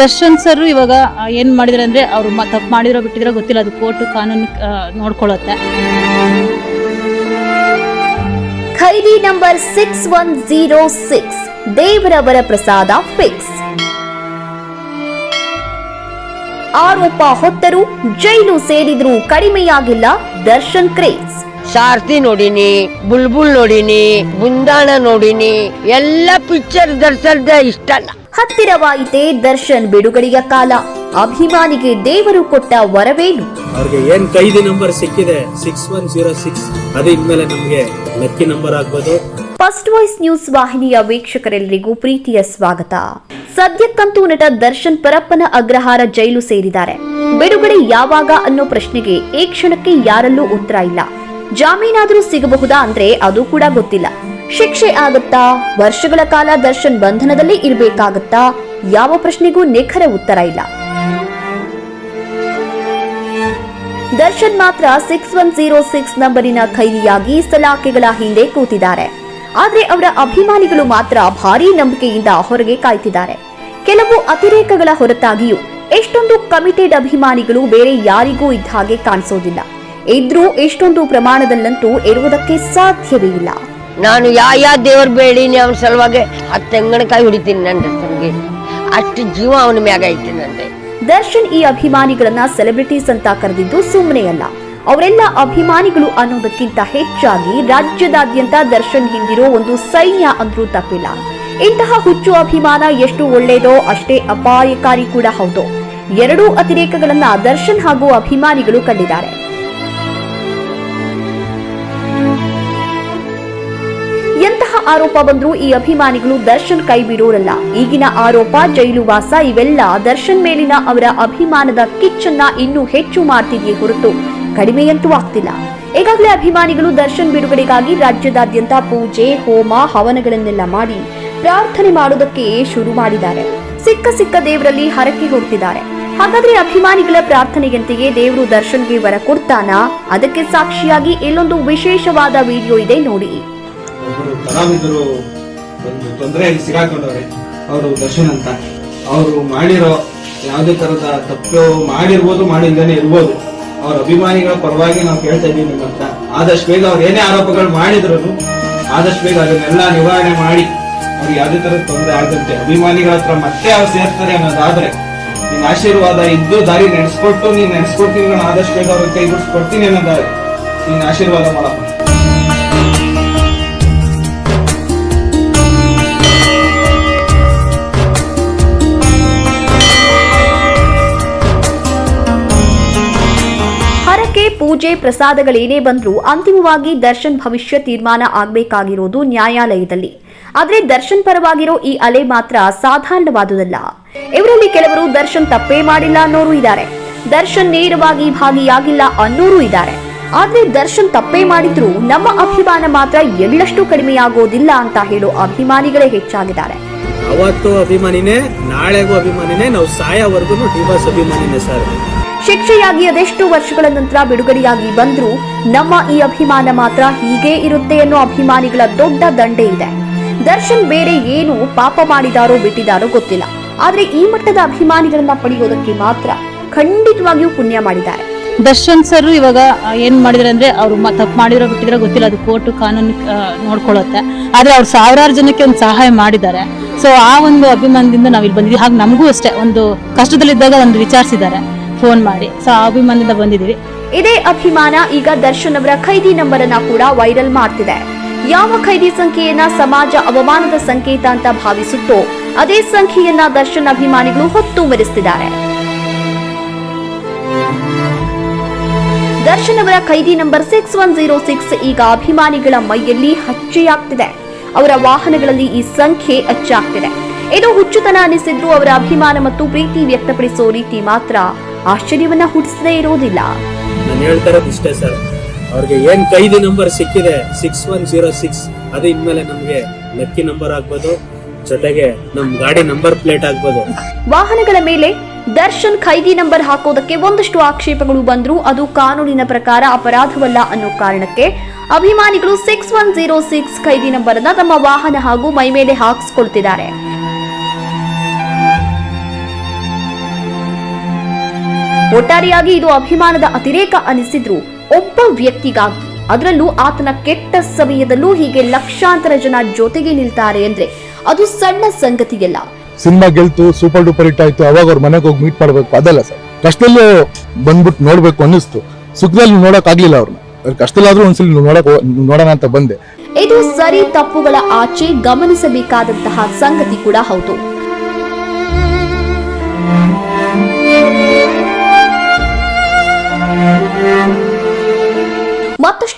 Darshan sir ಇವಾಗ ಏನು ಮಾಡಿದ್ರೆ ಅಂದ್ರೆ ಅವ್ರು ತಪ್ಪು ಮಾಡಿದ್ರೋ ಬಿಟ್ಟಿದ್ರೆ ಗೊತ್ತಿಲ್ಲ ಅದು ಕೋರ್ಟ್ ಕಾನೂನು ನೋಡ್ಕೊಳತ್ತೆ ನೋಡ್ಕೊಳ್ಳುತ್ತೆ. ಖೈದಿ number six one zero six ದೇವರವರ ಪ್ರಸಾದ ಫಿಕ್ಸ್. ಆರೋಪ ಹೊತ್ತರು ಜೈಲು ಸೇರಿದ್ರು ಕಡಿಮೆಯಾಗಿಲ್ಲ ದರ್ಶನ್ ಕ್ರೇಜ್. ಶಾರ್ದಿ ನೋಡಿನಿ ಬುಲ್ಬುಲ್ ನೋಡಿನಿ ಬುಂದಾಣ ನೋಡಿನಿ ಎಲ್ಲ ಪಿಕ್ಚರ್ ದರ್ಶನದ ಇಷ್ಟ ಅಲ್ಲ ಹತ್ತಿರವಾಯಿತೆ ದರ್ಶನ್ ಬಿಡುಗಡೆಯ ಕಾಲ. ಅಭಿಮಾನಿಗೆ ದೇವರು ಕೊಟ್ಟ ವರವೇನು? ಅವ್ರಿಗೆ ಏನ್ ಕೈದಿ ನಂಬರ್ ಸಿಕ್ಕಿದೆ? ಸಿಕ್ಸ್ ಒನ್ ಜೀರೋ ಸಿಕ್ಸ್ ಅದು ಇನ್ಮೇಲೆ ನಮ್ಗೆ ಲಕ್ಕಿ ನಂಬರ್ ಆಗ್ಬೋದು. ಫಸ್ಟ್ ವಾಯ್ಸ್ ನ್ಯೂಸ್ ವಾಹಿನಿಯ ವೀಕ್ಷಕರೆಲ್ಲರಿಗೂ ಪ್ರೀತಿಯ ಸ್ವಾಗತ. ಸದ್ಯಕ್ಕಂತೂ ನಟ ದರ್ಶನ್ ಪರಪ್ಪನ ಅಗ್ರಹಾರ ಜೈಲು ಸೇರಿದ್ದಾರೆ. ಬಿಡುಗಡೆ ಯಾವಾಗ ಅನ್ನೋ ಪ್ರಶ್ನೆಗೆ ಈ ಕ್ಷಣಕ್ಕೆ ಯಾರಲ್ಲೂ ಉತ್ತರ ಇಲ್ಲ. ಜಾಮೀನಾದ್ರೂ ಸಿಗಬಹುದಾ ಅಂದ್ರೆ ಅದು ಕೂಡ ಗೊತ್ತಿಲ್ಲ. ಶಿಕ್ಷೆ ಆಗುತ್ತಾ? ವರ್ಷಗಳ ಕಾಲ ದರ್ಶನ್ ಬಂಧನದಲ್ಲಿ ಇರಬೇಕಾಗುತ್ತಾ? ಯಾವ ಪ್ರಶ್ನೆಗೂ ನಿಖರ ಉತ್ತರ ಇಲ್ಲ. ದರ್ಶನ್ ಮಾತ್ರ ಸಿಕ್ಸ್ ಒನ್ ಜೀರೋ ಸಿಕ್ಸ್ ನಂಬರಿನ ಖೈದಿಯಾಗಿ ಸಲಾಕೆಗಳ ಹಿಂದೆ ಕೂತಿದ್ದಾರೆ. ಆದ್ರೆ ಅವರ ಅಭಿಮಾನಿಗಳು ಮಾತ್ರ ಭಾರೀ ನಂಬಿಕೆಯಿಂದ ಹೊರಗೆ ಕಾಯ್ತಿದ್ದಾರೆ. ಕೆಲವು ಅತಿರೇಕಗಳ ಹೊರತಾಗಿಯೂ ಎಷ್ಟೊಂದು ಕಮಿಟೆಡ್ ಅಭಿಮಾನಿಗಳು ಬೇರೆ ಯಾರಿಗೂ ಇದ್ದ ಹಾಗೆ ಕಾಣಿಸೋದಿಲ್ಲ. ಇದ್ರೂ ಇಷ್ಟೊಂದು ಪ್ರಮಾಣದಲ್ಲಂತೂ ಇರುವುದಕ್ಕೆ ಸಾಧ್ಯವೇ ಇಲ್ಲ. ನಾನು ಯಾ ಯಾ ದೇವ್ರ ಬೇಡಿನಿ ಅವನ ಸಲುವಾಗಿ ಆ ತೆಂಗಿನಕಾಯಿ ಹೊಡಿತೀನಿ ನನ್ನ ಅಷ್ಟು ಜೀವ ಅವನ ಮ್ಯಾಗ ಐತಿ ನಂದೆ. ದರ್ಶನ್ ಈ ಅಭಿಮಾನಿಗಳನ್ನ ಸೆಲೆಬ್ರಿಟೀಸ್ ಅಂತ ಕರೆದಿದ್ದು ಸುಮ್ಮನೆ ಅಲ್ಲ. ಅವರೆಲ್ಲ ಅಭಿಮಾನಿಗಳು ಅನ್ನೋದಕ್ಕಿಂತ ಹೆಚ್ಚಾಗಿ ರಾಜ್ಯದಾದ್ಯಂತ ದರ್ಶನ್ ಹಿಂದಿರೋ ಒಂದು ಸೈನ್ಯ ಅಂದ್ರೂ ತಪ್ಪಿಲ್ಲ. ಇಂತಹ ಹುಚ್ಚು ಅಭಿಮಾನ ಎಷ್ಟು ಒಳ್ಳೆಯದೋ ಅಷ್ಟೇ ಅಪಾಯಕಾರಿ ಕೂಡ ಹೌದು. ಎರಡೂ ಅತಿರೇಕಗಳನ್ನ ದರ್ಶನ್ ಹಾಗೂ ಅಭಿಮಾನಿಗಳು ಕಂಡಿದ್ದಾರೆ. ಆರೋಪ ಬಂದ್ರೂ ಈ ಅಭಿಮಾನಿಗಳು ದರ್ಶನ್ ಕೈ ಬಿಡೋರಲ್ಲ ಈಗಿನ ಆರೋಪ ಜೈಲುವಾಸ ಇವೆಲ್ಲ ದರ್ಶನ್ ಮೇಲಿನ ಅವರ ಅಭಿಮಾನದ ಕಿಚ್ಚನ್ನ ಇನ್ನೂ ಹೆಚ್ಚು ಮಾಡ್ತಿದೆಯೇ ಹೊರತು ಕಡಿಮೆಯಂತೂ ಆಗ್ತಿಲ್ಲ. ಈಗಾಗಲೇ ಅಭಿಮಾನಿಗಳು ದರ್ಶನ್ ಬಿಡುಗಡೆಗಾಗಿ ರಾಜ್ಯದಾದ್ಯಂತ ಪೂಜೆ, ಹೋಮ, ಹವನಗಳನ್ನೆಲ್ಲ ಮಾಡಿ ಪ್ರಾರ್ಥನೆ ಮಾಡೋದಕ್ಕೆ ಶುರು ಮಾಡಿದ್ದಾರೆ. ಸಿಕ್ಕ ಸಿಕ್ಕ ದೇವರಲ್ಲಿ ಹರಕೆ ಹೊರತಿದ್ದಾರೆ ಹಾಗಾದ್ರೆ ಅಭಿಮಾನಿಗಳ ಪ್ರಾರ್ಥನೆಯಂತೆಯೇ ದೇವರು ದರ್ಶನ್ಗೆ ವರ ಕೊಡ್ತಾನಾ? ಅದಕ್ಕೆ ಸಾಕ್ಷಿಯಾಗಿ ಇಲ್ಲೊಂದು ವಿಶೇಷವಾದ ವಿಡಿಯೋ ಇದೆ ನೋಡಿ. ಒಬ್ಬರು ಕಲಾವಿದರು ಒಂದು ತೊಂದರೆಯಲ್ಲಿ ಸಿಗಾಕೊಂಡವ್ರೆ. ಅವರು ದರ್ಶನ್ ಅಂತ. ಅವರು ಮಾಡಿರೋ ಯಾವುದೇ ತರದ ತಪ್ಪು ಮಾಡಿರ್ಬೋದು ಮಾಡಿಲ್ಲದೇ ಇರ್ಬೋದು. ಅವ್ರ ಅಭಿಮಾನಿಗಳ ಪರವಾಗಿ ನಾವು ಕೇಳ್ತಾ ಇದ್ದೀವಿ ನಿಮ್ಮ ಹತ್ರ. ಆದಷ್ಟು ಬೇಗ ಅವ್ರು ಏನೇ ಆರೋಪಗಳು ಮಾಡಿದ್ರು ಆದಷ್ಟು ಬೇಗ ಅದನ್ನೆಲ್ಲ ನಿವಾರಣೆ ಮಾಡಿ. ಅವ್ರಿಗೆ ಯಾವುದೇ ತರದ ತೊಂದರೆ ಆಗದಂತೆ ಅಭಿಮಾನಿಗಳ ಹತ್ರ ಮತ್ತೆ ಅವ್ರು ಸೇರ್ತಾರೆ ಅನ್ನೋದಾದ್ರೆ ನಿನ್ನ ಆಶೀರ್ವಾದ ಇದ್ದು ದಾರಿ ನಡೆಸ್ಕೊಟ್ಟು ನೀನು ನಡೆಸ್ಕೊಡ್ತೀನಿ ನಾನು ಆದಷ್ಟು ಬೇಗ ಅವ್ರಿಗೆ ಕೈ ಬಿಡಿಸ್ಕೊಡ್ತೀನಿ ಅನ್ನೋದಾದ್ರೆ ನೀನ್ ಆಶೀರ್ವಾದ ಮಾಡಪ್ಪ. ಪೂಜೆ ಪ್ರಸಾದಗಳೇನೇ ಬಂದರೂ ಅಂತಿಮವಾಗಿ ದರ್ಶನ್ ಭವಿಷ್ಯ ತೀರ್ಮಾನ ಆಗಬೇಕಾಗಿರೋದು ನ್ಯಾಯಾಲಯದಲ್ಲಿ. ಆದರೆ ದರ್ಶನ್ ಪರವಾಗಿರೋ ಈ ಅಲೆ ಮಾತ್ರ ಸಾಧಾರಣವಾದುದಲ್ಲ. ಇವರಲ್ಲಿ ಕೆಲವರು ದರ್ಶನ್ ತಪ್ಪೇ ಮಾಡಿಲ್ಲ ಅನ್ನೋರು ಇದ್ದಾರೆ. ದರ್ಶನ್ ನೇರವಾಗಿ ಭಾಗಿಯಾಗಿಲ್ಲ ಅನ್ನೋರು ಇದ್ದಾರೆ. ಆದ್ರೆ ದರ್ಶನ್ ತಪ್ಪೇ ಮಾಡಿದ್ರು ನಮ್ಮ ಅಭಿಮಾನ ಮಾತ್ರ ಎಳ್ಳಷ್ಟು ಕಡಿಮೆಯಾಗೋದಿಲ್ಲ ಅಂತ ಹೇಳೋ ಅಭಿಮಾನಿಗಳೇ ಹೆಚ್ಚಾಗಿದ್ದಾರೆ. ಅವತ್ತು ಅಭಿಮಾನಿನೇ, ನಾಳೆಗೂ ಅಭಿಮಾನಿನೇ, ನಾವು ಸಾಯವರೆಗೂ ಡಿವಾಸ್ ಅಭಿಮಾನಿನೇ ಸರ್. ಶಿಕ್ಷೆಯಾಗಿ ಅದೆಷ್ಟು ವರ್ಷಗಳ ನಂತರ ಬಿಡುಗಡೆಯಾಗಿ ಬಂದರೂ ನಮ್ಮ ಈ ಅಭಿಮಾನ ಮಾತ್ರ ಹೀಗೇ ಇರುತ್ತೆ ಅನ್ನೋ ಅಭಿಮಾನಿಗಳ ದೊಡ್ಡ ದಂಡೆ ಇದೆ. ದರ್ಶನ್ ಬೇರೆ ಏನು ಪಾಪ ಮಾಡಿದಾರೋ ಬಿಟ್ಟಿದಾರೋ ಗೊತ್ತಿಲ್ಲ. ಆದ್ರೆ ಈ ಮಟ್ಟದ ಅಭಿಮಾನಿಗಳನ್ನ ಪಡೆಯೋದಕ್ಕೆ ಮಾತ್ರ ಖಂಡಿತವಾಗಿಯೂ ಪುಣ್ಯ ಮಾಡಿದ್ದಾರೆ. ದರ್ಶನ್ ಸರ್ ಇವಾಗ ಏನ್ ಮಾಡಿದಾರೆ ಅಂದ್ರೆ ಅವ್ರು ತಪ್ಪು ಮಾಡಿರೋ ಬಿಟ್ಟಿದ್ರೆ ಗೊತ್ತಿಲ್ಲ, ಅದು ಕೋರ್ಟ್ ಕಾನೂನು ನೋಡ್ಕೊಳ್ಳುತ್ತೆ. ಆದ್ರೆ ಅವ್ರು ಸಾವಿರಾರು ಜನಕ್ಕೆ ಒಂದು ಸಹಾಯ ಮಾಡಿದ್ದಾರೆ. ಸೊ ಆ ಒಂದು ಅಭಿಮಾನದಿಂದ ನಾವಿಲ್ಲಿ ಇಲ್ಲಿ ಬಂದಿದ್ದೀವಿ. ಹಾಗೆ ನಮಗೂ ಅಷ್ಟೇ, ಒಂದು ಕಷ್ಟದಲ್ಲಿದ್ದಾಗ ಒಂದು ವಿಚಾರಿಸಿದ್ದಾರೆ. ಫೋನ್ ಮಾಡಿ. ಸೊ ಅಭಿಮಾನದಿಂದ ಬಂದಿದ್ದೀವಿ. ಇದೇ ಅಭಿಮಾನ ಈಗ ದರ್ಶನ್ ಅವರ ಖೈದಿ ನಂಬರ್ ಅನ್ನ ಕೂಡ ವೈರಲ್ ಮಾಡ್ತಿದೆ. ಯಾವ ಖೈದಿ ಸಂಖ್ಯೆಯನ್ನ ಸಮಾಜ ಅವಮಾನದ ಸಂಕೇತ ಅಂತ ಭಾವಿಸುತ್ತೋ, ಅದೇ ಸಂಖ್ಯೆಯನ್ನ ದರ್ಶನ್ ಅಭಿಮಾನಿಗಳು ಹೊತ್ತು ಮೆರೆಸ್ತಿದ್ದಾರೆ ದರ್ಶನ್ ಅವರ ಖೈದಿ number six one zero six ಈಗ ಅಭಿಮಾನಿಗಳ ಮೈಯಲ್ಲಿ ಹಚ್ಚೆಯಾಗ್ತಿದೆ. ಅವರ ವಾಹನಗಳಲ್ಲಿ ಈ ಸಂಖ್ಯೆ ಅಚ್ಚಾಗ್ತಿದೆ ಇದು ಹುಚ್ಚುತನ ಅನಿಸಿದ್ರು ಅವರ ಅಭಿಮಾನ ಮತ್ತು ಪ್ರೀತಿ ವ್ಯಕ್ತಪಡಿಸೋ ರೀತಿ ಮಾತ್ರ ಆಶ್ಚರ್ಯವನ್ನ ಹುಟ್ಟಿಸದೇ ಇರುವುದಿಲ್ಲ. ನಾನು ಹೇಳ್ತಾ ಇರೋದು ಇಷ್ಟೇ ಸರ್. ಅವ್ರಿಗೆ ಏನ್ ಕೈದಿ ನಂಬರ್ ಸಿಕ್ಕಿದೆ ಸಿಕ್ಸ್ ಒನ್ ಜೀರೋ ಸಿಕ್ಸ್ ಅದು ಇನ್ಮೇಲೆ ನಮ್ಗೆ ಲಕ್ಕಿ ನಂಬರ್ ಆಗ್ಬೋದು ಜೊತೆಗೆ ನಮ್ ಗಾಡಿ ನಂಬರ್ ಪ್ಲೇಟ್ ಆಗ್ಬೋದು. ವಾಹನಗಳ ಮೇಲೆ ದರ್ಶನ್ ಖೈದಿ ನಂಬರ್ ಹಾಕೋದಕ್ಕೆ ಒಂದಷ್ಟು ಆಕ್ಷೇಪಗಳು ಬಂದ್ರು ಅದು ಕಾನೂನಿನ ಪ್ರಕಾರ ಅಪರಾಧವಲ್ಲ ಅನ್ನೋ ಕಾರಣಕ್ಕೆ ಅಭಿಮಾನಿಗಳು ಸಿಕ್ಸ್ ಒನ್ ಜೀರೋ ಸಿಕ್ಸ್ ಖೈದಿ ನಂಬರ್ ಅನ್ನ ತಮ್ಮ ವಾಹನ ಹಾಗೂ ಮೈ ಮೇಲೆ ಹಾಕಿಸ್ಕೊಳ್ತಿದ್ದಾರೆ. ಒಟ್ಟಾರೆಯಾಗಿ ಇದು ಅಭಿಮಾನದ ಅತಿರೇಕ ಅನಿಸಿದ್ರು. ಒಬ್ಬ ವ್ಯಕ್ತಿಗಾಗಿ. ಅದರಲ್ಲೂ ಆತನ ಕೆಟ್ಟ ಸಮಯದಲ್ಲೂ ಹೀಗೆ ಲಕ್ಷಾಂತರ ಜನ ಜೊತೆಗೆ ನಿಲ್ತಾರೆ ಅಂದ್ರೆ ಅದು ಸಣ್ಣ ಸಂಗತಿಯಲ್ಲ. ಸಿನಿಮಾ ಗೆಲ್ತು ಸೂಪರ್ ಡೂಪರ್ ಹಿಟ್ ಆಯ್ತು ಅವಾಗ ಅವ್ರ ಮನೆಗೆ ಹೋಗಿ ಮೀಟ್ ಮಾಡ್ಬೇಕು ಅದಲ್ಲ ಸರ್. ಕಷ್ಟದಲ್ಲೂ ಬಂದ್ಬಿಟ್ಟು ನೋಡ್ಬೇಕು ಅನ್ನಿಸ್ತು. ಸುಖದಲ್ಲಿ ನೋಡಕ್ ಆಗ್ಲಿಲ್ಲ ಅವ್ರನ್ನ ಕಷ್ಟದಲ್ಲಾದ್ರೂ ಒಂದ್ಸಲಿ ನೋಡಕ್ ನೋಡೋಣ ಅಂತ ಬಂದೆ. ಇದು ಸರಿ ತಪ್ಪುಗಳ ಆಚೆ ಗಮನಿಸಬೇಕಾದಂತಹ ಸಂಗತಿ ಕೂಡ ಹೌದು.